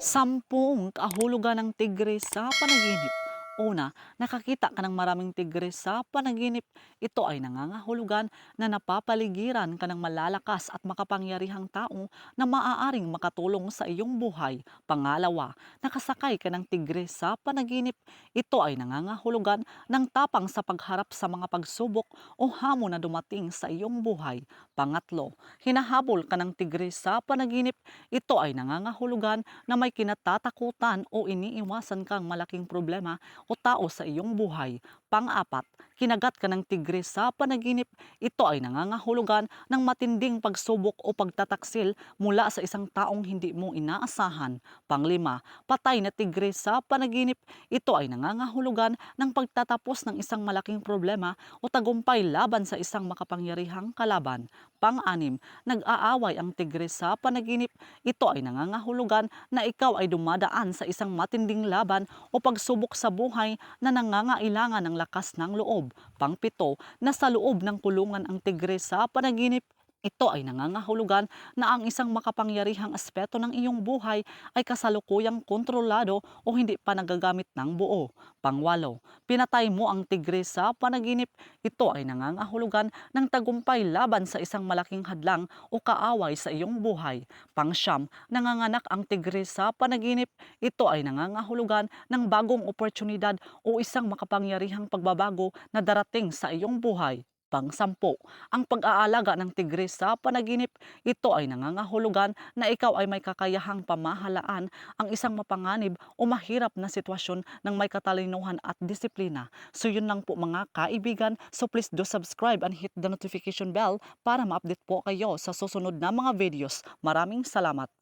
Sampung kahulugan ng tigre sa panaginip. Una, nakakita ka ng maraming tigre sa panaginip. Ito ay nangangahulugan na napapaligiran ka ng malalakas at makapangyarihang tao na maaaring makatulong sa iyong buhay. Pangalawa, nakasakay ka ng tigre sa panaginip. Ito ay nangangahulugan ng tapang sa pagharap sa mga pagsubok o hamon na dumating sa iyong buhay. Pangatlo, hinahabol ka ng tigre sa panaginip. Ito ay nangangahulugan na may kinatatakutan o iniiwasan kang malaking problema o tao sa iyong buhay. Pang-apat, kinagat ka ng tigre sa panaginip. Ito ay nangangahulugan ng matinding pagsubok o pagtataksil mula sa isang taong hindi mo inaasahan. Panglima, patay na tigre sa panaginip. Ito ay nangangahulugan ng pagtatapos ng isang malaking problema o tagumpay laban sa isang makapangyarihang kalaban. Pang-anim, nag-aaway ang tigre sa panaginip. Ito ay nangangahulugan na ikaw ay dumadaan sa isang matinding laban o pagsubok sa buhay na nangangailangan ng lakas ng loob. Pangpito, nasa loob ng kulungan ang tigre sa panaginip. Ito ay nangangahulugan na ang isang makapangyarihang aspeto ng iyong buhay ay kasalukuyang kontrolado o hindi pa nagagamit ng buo. Pangwalo, pinatay mo ang tigre sa panaginip. Ito ay nangangahulugan ng tagumpay laban sa isang malaking hadlang o kaaway sa iyong buhay. Pangsyam, nanganganak ang tigre sa panaginip. Ito ay nangangahulugan ng bagong oportunidad o isang makapangyarihang pagbabago na darating sa iyong buhay. Pangsampo, ang pag-aalaga ng tigre sa panaginip, ito ay nangangahulugan na ikaw ay may kakayahang pamahalaan ang isang mapanganib o mahirap na sitwasyon ng may katalinuhan at disiplina. So yun lang po mga kaibigan. So please do subscribe and hit the notification bell para ma-update po kayo sa susunod na mga videos. Maraming salamat.